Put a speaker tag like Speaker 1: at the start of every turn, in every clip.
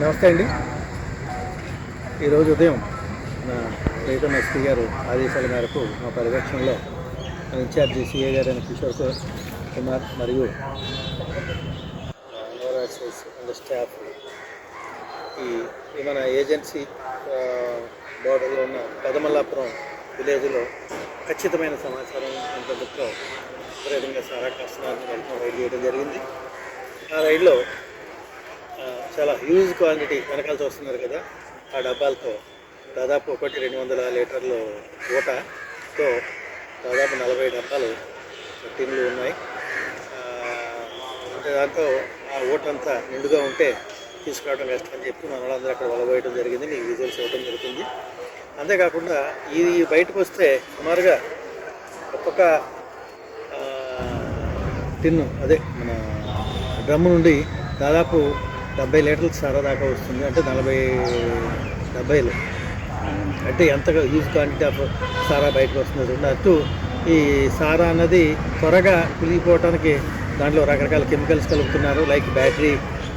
Speaker 1: నమస్తే అండి. ఈరోజు ఉదయం నా ప్రీతం ఎస్పీ గారు ఆదేశాల మేరకు మా పరిరక్షణలో ఇన్ఛార్జి సిఏ గారు అయిన కిషోర్ కుమార్ మరియు అండ్ స్టాఫ్ ఈ మన ఏజెన్సీ బోర్డర్లో ఉన్న పెదమల్లాపురం విలేజ్లో ఖచ్చితమైన సమాచారం ఉండడంతో విపరీతంగా సారా కస్టమర్ని వెళ్తాం రైడ్ చేయడం జరిగింది. ఆ రైడ్లో చాలా హ్యూజ్ క్వాంటిటీ వెనకాల చూస్తున్నారు కదా ఆ డబ్బాలతో. దాదాపు ఒకటి రెండు వందల లీటర్లు ఊటతో దాదాపు నలభై డబ్బాలు టిన్లు ఉన్నాయి. అంటే దాంతో ఆ ఊటంతా నిండుగా ఉంటే తీసుకురావడం కష్టం అని చెప్పి మన వాళ్ళందరూ అక్కడ వలబోయడం జరిగింది. మీకు విజువల్స్ ఇవ్వడం జరుగుతుంది. అంతేకాకుండా ఇది బయటకు వస్తే సుమారుగా ఒక్కొక్క టిన్ను అదే మన డ్రమ్ము నుండి దాదాపు డెబ్బై లీటర్ల సారా దాకా వస్తుంది. అంటే నలభై డెబ్బైలు. అంటే ఎంతగా యూజ్ క్వాంటిటీ ఆఫ్ సారా బయటకు వస్తుంది అటు ఈ సారా అన్నది త్వరగా కులిగిపోవటానికి దాంట్లో రకరకాల కెమికల్స్ కలుపుతున్నారు. లైక్ బ్యాటరీ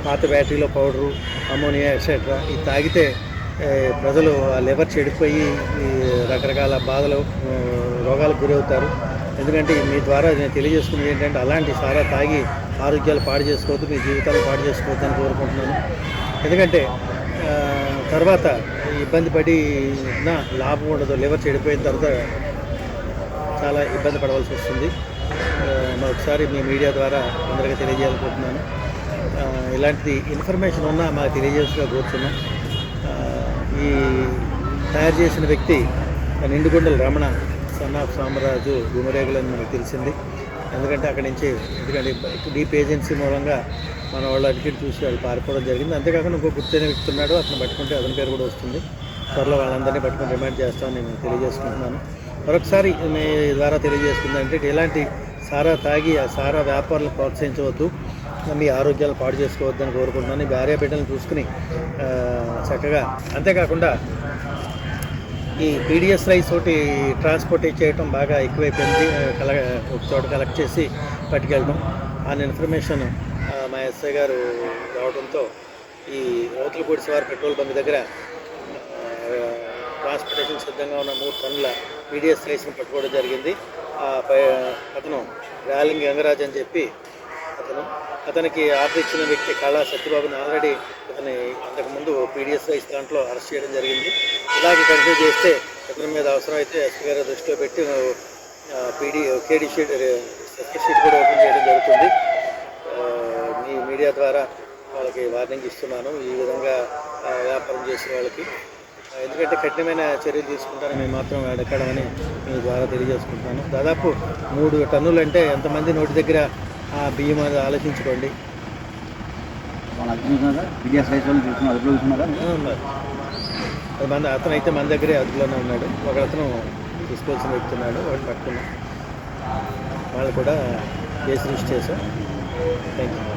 Speaker 1: పాత బ్యాటరీలో పౌడరు అమోనియా ఎక్సెట్రా ఇది తాగితే ప్రజలు ఆ లివర్ చెడిపోయి రకరకాల బాధలు రోగాలకు గురవుతారు. ఎందుకంటే మీ ద్వారా నేను తెలియజేసుకున్నది ఏంటంటే అలాంటి సారా తాగి ఆరోగ్యాలు పాడు చేసుకోవద్దు మీ జీవితాలు పాడు చేసుకోవద్దు అని కోరుకుంటున్నాను. ఎందుకంటే తర్వాత ఇబ్బంది పడి నా లాభం ఉండదు లివర్ చెడిపోయిన తర్వాత చాలా ఇబ్బంది పడవలసి వస్తుంది. మరొకసారి మీ మీడియా ద్వారా అందరికీ తెలియజేయాలనుకుంటున్నాను. ఇలాంటిది ఇన్ఫర్మేషన్ ఉన్నా మాకు తెలియజేసుగా కూర్చున్నాం ఈ తయారు చేసిన వ్యక్తి నిండుగొండల రమణ సన్ ఆఫ్ సామరాజు గుమరేగులు మనకు తెలిసింది. ఎందుకంటే అక్కడి నుంచి ఎందుకంటే డీప్ ఏజెన్సీ మూలంగా మన వాళ్ళ అడిగిట్ చూసి వాళ్ళు పారిపోవడం జరిగింది. అంతేకాకుండా ఇంకో గుర్తైన వ్యక్తి ఉన్నాడు అతను పట్టుకుంటే అతని పేరు కూడా వస్తుంది. త్వరలో వాళ్ళందరినీ పట్టుకుని రిమైండ్ చేస్తామని నేను తెలియజేసుకుంటున్నాను. మరొకసారి మీ ద్వారా తెలియజేసుకుందంటే అంటే ఇలాంటి సారా తాగి ఆ సారా వ్యాపారాలు ప్రోత్సహించవద్దు. మీ ఆరోగ్యాలు పాడు చేసుకోవద్దని కోరుకుంటున్నాను. భార్య బిడ్డలను చూసుకుని చక్కగా. అంతేకాకుండా ఈ పీడిఎస్ రైస్ ఒకటి ట్రాన్స్పోర్ట్ చేయటం బాగా ఎక్కువైపోయింది. కల ఒక చోట కలెక్ట్ చేసి పట్టుకెళ్ళడం ఆ ఇన్ఫర్మేషన్ మా ఎస్ఐ గారు రావడంతో ఈ రౌతులపూడి శివారు పెట్రోల్ బంక్ దగ్గర ట్రాన్స్పోర్టేషన్ సిద్ధంగా ఉన్న మూడు టన్నుల పీడిఎస్ రైస్ని పట్టుకోవడం జరిగింది. ఆ పై అతను ర్యాలింగ్ గంగరాజ్ అని చెప్పి అతను అతనికి ఆర్డర్ ఇచ్చిన వ్యక్తి కళా సత్యబాబుని ఆల్రెడీ అతని అంతకుముందు పీడిఎస్ రైస్ దాంట్లో అరెస్ట్ చేయడం జరిగింది. ఇలాగే కంటిన్యూ చేస్తే అతని మీద అవసరం అయితే ఎస్పీ గారి దృష్టిలో పెట్టి PD KD sheet circle sheet కూడా ఓపెన్ చేయడం జరుగుతుంది. మీ మీడియా ద్వారా వాళ్ళకి వార్నింగ్ ఇస్తున్నాను. ఈ విధంగా వ్యాపారం చేసే వాళ్ళకి. ఎందుకంటే కఠినమైన చర్యలు తీసుకుంటాను మేము మాత్రం అడగడమని మీ ద్వారా తెలియజేసుకుంటున్నాను. దాదాపు మూడు టన్నులు అంటే ఎంతమంది నోటి దగ్గర బియ్యం అది ఆలోచించుకోండి. ఆ, మన అతను అయితే మన దగ్గరే అదుపులోనే ఉన్నాడు. ఒక అతను తీసుకోవాల్సిన వ్యక్తి ఉన్నాడు వాడు పట్టుకున్నాం. వాళ్ళు కూడా కేసు రిజిస్టర్ చేశాం thank you